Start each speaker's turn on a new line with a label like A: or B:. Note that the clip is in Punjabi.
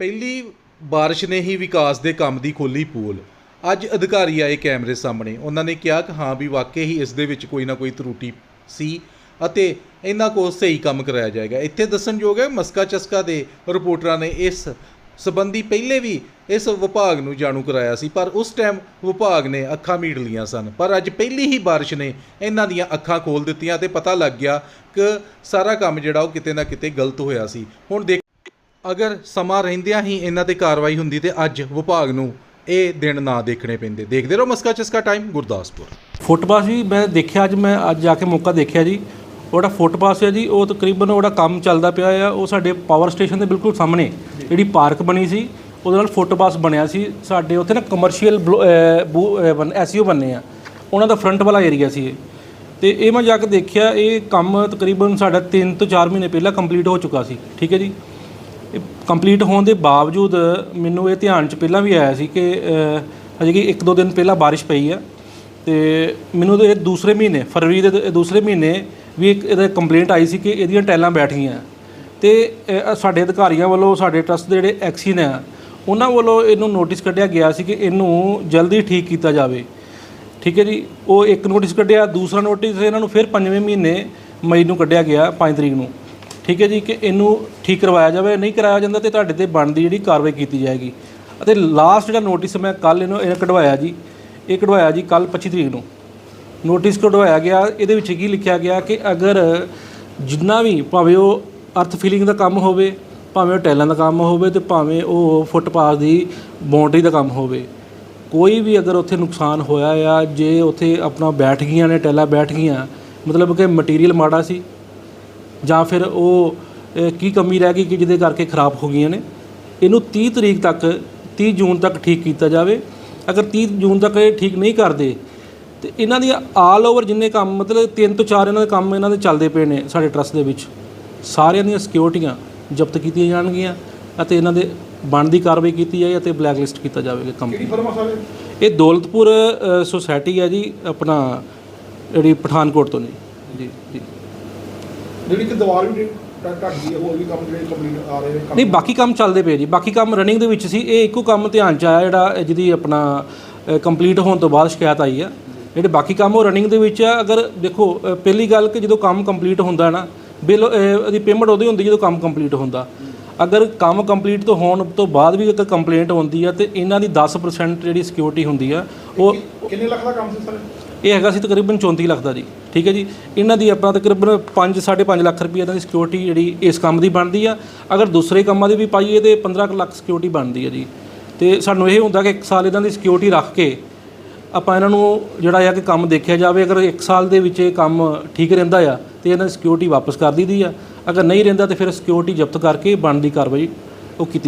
A: ਪਹਿਲੀ ਬਾਰਿਸ਼ ਨੇ ਹੀ ਵਿਕਾਸ ਦੇ ਕੰਮ ਦੀ ਖੋਲੀ ਪੋਲ। ਅੱਜ ਅਧਿਕਾਰੀ ਆਏ ਕੈਮਰੇ ਸਾਹਮਣੇ। ਉਹਨਾਂ ਨੇ ਕਿਹਾ ਕਿ ਹਾਂ ਵੀ ਵਾਕਈ ਹੀ ਇਸ ਦੇ ਵਿੱਚ ਕੋਈ ਨਾ ਕੋਈ ਤਰੁੱਟੀ ਸੀ ਅਤੇ ਇਹਨਾਂ ਕੋਲ ਸਹੀ ਕੰਮ ਕਰਾਇਆ ਜਾਏਗਾ। ਇੱਥੇ ਦੱਸਣਯੋਗ ਹੈ, ਮਸਕਾ ਚਸਕਾ ਦੇ ਰਿਪੋਰਟਰਾਂ ਨੇ ਇਸ ਸਬੰਧੀ ਪਹਿਲੇ ਵੀ ਇਸ ਵਿਭਾਗ ਨੂੰ ਜਾਣੂ ਕਰਾਇਆ ਸੀ, ਪਰ ਉਸ ਟਾਈਮ ਵਿਭਾਗ ਨੇ ਅੱਖਾਂ ਮੀਟ ਲੀਆਂ ਸਨ। ਪਰ ਅੱਜ ਪਹਿਲੀ ਹੀ ਬਾਰਿਸ਼ ਨੇ ਇਹਨਾਂ ਦੀਆਂ ਅੱਖਾਂ ਖੋਲ ਦਿੱਤੀਆਂ ਤੇ ਪਤਾ ਲੱਗ ਗਿਆ ਕਿ ਸਾਰਾ ਕੰਮ ਜਿਹੜਾ ਉਹ ਕਿਤੇ ਨਾ ਕਿਤੇ ਗਲਤ ਹੋਇਆ ਸੀ। ਹੁਣ ਦੇਖ ਅਗਰ ਸਮਾਂ ਰਹਿੰਦਿਆਂ ਹੀ ਇਹਨਾਂ ਤੇ ਕਾਰਵਾਈ ਹੁੰਦੀ ਤੇ ਅੱਜ ਵਿਭਾਗ ਨੂੰ ਇਹ ਦਿਨ ਨਾ ਦੇਖਣੇ ਪੈਂਦੇ। ਦੇਖਦੇ ਰਹੋ ਮਸਕਾ ਚਸਕਾ ਟਾਈਮ, ਗੁਰਦਾਸਪੁਰ।
B: ਫੁੱਟਪਾਥ ਜੀ ਮੈਂ ਦੇਖਿਆ ਅੱਜ, ਮੈਂ ਅੱਜ ਜਾ ਕੇ ਮੌਕਾ ਦੇਖਿਆ ਜੀ। ਉਹਦਾ ਫੁੱਟਪਾਥ ਹੈ ਜੀ, ਉਹ ਤਕਰੀਬਨ ਉਹਦਾ ਕੰਮ ਚੱਲਦਾ ਪਿਆ ਆ। ਉਹ ਸਾਡੇ ਪਾਵਰ ਸਟੇਸ਼ਨ ਦੇ ਬਿਲਕੁਲ ਸਾਹਮਣੇ ਜਿਹੜੀ ਪਾਰਕ ਬਣੀ ਸੀ, ਉਹਦੇ ਨਾਲ ਫੁੱਟਪਾਥ ਬਣਿਆ ਸੀ। ਸਾਡੇ ਉੱਥੇ ਨਾ ਕਮਰਸ਼ੀਅਲ ਐਸਯੂ ਬੰਨੇ ਆ। ਉਹਨਾਂ ਦਾ ਫਰੰਟ ਵਾਲਾ ਏਰੀਆ ਸੀ ਇਹ। ਤੇ ਇਹ ਮੈਂ ਜਾ ਕੇ ਦੇਖਿਆ, ਇਹ ਕੰਮ ਤਕਰੀਬਨ ਸਾਡਾ 3 ਤੋਂ 4 ਮਹੀਨੇ ਪਹਿਲਾਂ ਕੰਪਲੀਟ ਹੋ ਚੁੱਕਾ ਸੀ। ਠੀਕ ਹੈ ਜੀ? ਕੰਪਲੀਟ ਹੋਣ ਦੇ ਬਾਵਜੂਦ ਮੈਨੂੰ ਇਹ ਧਿਆਨ 'ਚ ਪਹਿਲਾਂ ਵੀ ਆਇਆ ਸੀ ਕਿ ਹਜੇ ਕਿ ਇੱਕ ਦੋ ਦਿਨ ਪਹਿਲਾਂ ਬਾਰਿਸ਼ ਪਈ ਆ ਤੇ ਮੈਨੂੰ ਇਹ ਦੂਸਰੇ ਮਹੀਨੇ, ਫਰਵਰੀ ਦੇ ਦੂਸਰੇ ਮਹੀਨੇ ਵੀ ਇੱਕ ਇਹਦਾ ਕੰਪਲੇਂਟ ਆਈ ਸੀ ਕਿ ਇਹਦੀਆਂ ਟਾਈਲਾਂ ਬੈਠ ਗਈਆਂ ਤੇ ਸਾਡੇ ਅਧਿਕਾਰੀਆਂ ਵੱਲੋਂ, ਸਾਡੇ ਟਰਸਟ ਦੇ ਜਿਹੜੇ ਐਕਸੀਨ ਆ, ਉਹਨਾਂ ਵੱਲੋਂ ਇਹਨੂੰ ਨੋਟਿਸ ਕੱਢਿਆ ਗਿਆ ਸੀ ਕਿ ਇਹਨੂੰ ਜਲਦੀ ਠੀਕ ਕੀਤਾ ਜਾਵੇ। ਠੀਕ ਹੈ ਜੀ? ਉਹ ਇੱਕ ਨੋਟਿਸ ਕੱਢਿਆ, ਦੂਸਰਾ ਨੋਟਿਸ ਇਹਨਾਂ ਨੂੰ ਫਿਰ ਪੰਜਵੇਂ ਮਹੀਨੇ ਮਈ ਨੂੰ ਕੱਢਿਆ ਗਿਆ 5 ਤਰੀਕ ਨੂੰ। ਠੀਕ ਹੈ ਜੀ, ਕਿ ਇਹਨੂੰ ਠੀਕ ਕਰਵਾਇਆ ਜਾਵੇ, ਨਹੀਂ ਕਰਾਇਆ ਜਾਂਦਾ ਤੇ ਤੁਹਾਡੇ ਤੇ ਬਣਦੀ ਜਿਹੜੀ ਕਾਰਵਾਈ ਕੀਤੀ ਜਾਏਗੀ। ਅਤੇ ਲਾਸਟ ਜਿਹੜਾ ਨੋਟਿਸ ਮੈਂ ਕੱਲ ਇਹਨੂੰ, ਇਹ ਕਢਵਾਇਆ ਜੀ, ਇਹ ਕਢਵਾਇਆ ਜੀ ਕੱਲ 25 ਤਰੀਕ ਨੂੰ। ਨੋਟਿਸ ਕਢਵਾਇਆ ਗਿਆ, ਇਹਦੇ ਵਿੱਚ ਕੀ ਲਿਖਿਆ ਗਿਆ ਕਿ ਅਗਰ ਜਿੰਨਾ ਵੀ ਭਾਵੇਂ ਉਹ ਅਰਥ ਫਿਲਿੰਗ ਦਾ ਕੰਮ ਹੋਵੇ, ਭਾਵੇਂ ਉਹ ਟੈਲਾਂ ਦਾ ਕੰਮ ਹੋਵੇ ਤੇ ਭਾਵੇਂ ਉਹ ਫੁੱਟਪਾਥ ਦੀ ਬਾਉਂਡਰੀ ਦਾ ਕੰਮ ਹੋਵੇ, ਕੋਈ ਵੀ ਅਗਰ ਉੱਥੇ ਨੁਕਸਾਨ ਹੋਇਆ ਆ, ਜੇ ਉੱਥੇ ਆਪਣਾ ਬੈਠ ਗਈਆਂ ਨੇ ਟੈਲਾਂ ਬੈਠ ਗਈਆਂ, ਮਤਲਬ ਕਿ ਮਟੀਰੀਅਲ ਮਾੜਾ ਸੀ ਜਾਂ ਫਿਰ ਉਹ ਕੀ ਕਮੀ ਰਹਿ ਗਈ ਕਿ ਜਿਹਦੇ ਕਰਕੇ ਖਰਾਬ ਹੋ ਗਈਆਂ ਨੇ ਇਹਨੂੰ 30 ਤਰੀਕ ਤੱਕ 30 ਜੂਨ ਤੱਕ ਠੀਕ ਕੀਤਾ ਜਾਵੇ। ਅਗਰ 30 ਜੂਨ ਤੱਕ ਇਹ ਠੀਕ ਨਹੀਂ ਕਰਦੇ ਤੇ ਇਹਨਾਂ ਦੀਆਂ ਆਲ ਓਵਰ ਜਿੰਨੇ ਕੰਮ ਮਤਲਬ ਤਿੰਨ ਤੋਂ ਚਾਰ ਇਹਨਾਂ ਦੇ ਕੰਮ ਇਹਨਾਂ ਦੇ ਚੱਲਦੇ ਪਏ ਨੇ ਸਾਡੇ ਟਰਸਟ ਦੇ ਵਿੱਚ। ਸਾਰਿਆਂ ਦੀਆਂ ਸਿਕਿਉਰਟੀਆਂ ਜ਼ਬਤ ਕੀਤੀਆਂ ਜਾਣਗੀਆਂ ਅਤੇ ਇਹਨਾਂ ਦੇ ਬਣਦੀ ਕਾਰਵਾਈ ਕੀਤੀ ਜਾਏ ਅਤੇ ਬਲੈਕ ਲਿਸਟ ਕੀਤਾ ਜਾਵੇਗਾ ਕੰਪਨੀ ਇਹ ਦੌਲਤਪੁਰ ਸੁਸਾਇਟੀ ਹੈ ਜੀ ਆਪਣਾ ਜਿਹੜੀ ਪਠਾਨਕੋਟ ਤੋਂ ਨੇ। ਜੀ ਜੀ।
C: ਜਿਹੜੀ ਕਿ ਦੀਵਾਰ ਵੀ ਢ- ਗਈ ਹੈ ਹੋਰ ਵੀ ਕੰਮ ਜਿਹੜੇ ਕੰਪਲੀਟ ਆ ਰਹੇ ਨੇ
B: ਨਹੀਂ ਬਾਕੀ ਕੰਮ ਚੱਲਦੇ ਪਏ ਜੀ। ਬਾਕੀ ਕੰਮ ਰਨਿੰਗ ਦੇ ਵਿੱਚ ਸੀ। ਇਹ ਇੱਕੋ ਕੰਮ ਧਿਆਨ ਚ ਆਇਆ ਜਿਹੜਾ ਜਿਹਦੀ ਆਪਣਾ ਕੰਪਲੀਟ ਹੋਣ ਤੋਂ ਬਾਅਦ ਸ਼ਿਕਾਇਤ ਆਈ ਆ। ਜਿਹੜੇ ਬਾਕੀ ਕੰਮ ਉਹ ਰਨਿੰਗ ਦੇ ਵਿੱਚ ਆ। ਅਗਰ ਦੇਖੋ ਪਹਿਲੀ ਗੱਲ ਕਿ ਜਦੋਂ ਕੰਮ ਕੰਪਲੀਟ ਹੁੰਦਾ ਨਾ ਬਿੱਲ ਅ, ਉਹਦੀ ਪੇਮੈਂਟ ਉਹਦੀ ਹੁੰਦੀ ਜਦੋਂ ਕੰਮ ਕੰਪਲੀਟ ਹੁੰਦਾ। ਅਗਰ ਕੰਮ ਕੰਪਲੀਟ ਤੋਂ ਹੋਣ ਤੋਂ ਬਾਅਦ ਵੀ ਅਗਰ ਕੰਪਲੇਂਟ ਹੁੰਦੀ ਆ ਤੇ ਇਹਨਾਂ ਦੀ 10% ਜਿਹੜੀ ਸਿਕਿਉਰਿਟੀ ਹੁੰਦੀ ਆ ਉਹ
C: ਕਿੰਨੇ ਲੱਖ ਦਾ ਕੰਮ ਸੀ ਸਰ?
B: ਇਹ ਹੈਗਾ ਸੀ ਤਕਰੀਬਨ 34 ਲੱਖ ਦਾ ਜੀ ਠੀਕ ਹੈ ਜੀ? ਇਹਨਾਂ ਦੀ ਆਪਣਾ ਤਕਰੀਬਨ 5 5.5 ਲੱਖ ਰੁਪਏ ਦੀ ਸਿਕਿਉਰਿਟੀ ਜਿਹੜੀ ਇਸ ਕੰਮ ਦੀ ਬਣਦੀ ਆ। ਅਗਰ ਦੂਸਰੇ ਕੰਮਾਂ ਦੀ ਵੀ ਪਾਈਏ ਤੇ 15 ਕੁ ਲੱਖ ਸਿਕਿਉਰਿਟੀ ਬਣਦੀ ਹੈ ਜੀ। ਤੇ ਸਾਨੂੰ ਇਹ ਹੁੰਦਾ ਕਿ 1 ਸਾਲ ਇਹਨਾਂ ਦੀ ਸਿਕਿਉਰਿਟੀ ਰੱਖ ਕੇ ਆਪਾਂ ਇਹਨਾਂ ਨੂੰ ਜਿਹੜਾ ਆ ਕਿ ਕੰਮ ਦੇਖਿਆ ਜਾਵੇ ਅਗਰ 1 ਸਾਲ ਦੇ ਵਿੱਚ ਇਹ ਕੰਮ ਠੀਕ ਰਹਿੰਦਾ ਆ ਤੇ ਇਹਨਾਂ ਦੀ ਸਿਕਿਉਰਿਟੀ ਵਾਪਸ ਕਰ ਦਈਦੀ ਆ। ਅਗਰ ਨਹੀਂ ਰਹਿੰਦਾ ਤੇ ਫਿਰ ਸਿਕਿਉਰਿਟੀ ਜ਼ਬਤ ਕਰਕੇ ਬਣਦੀ ਕਾਰਵਾਈ ਉਹ ਕੀਤੀ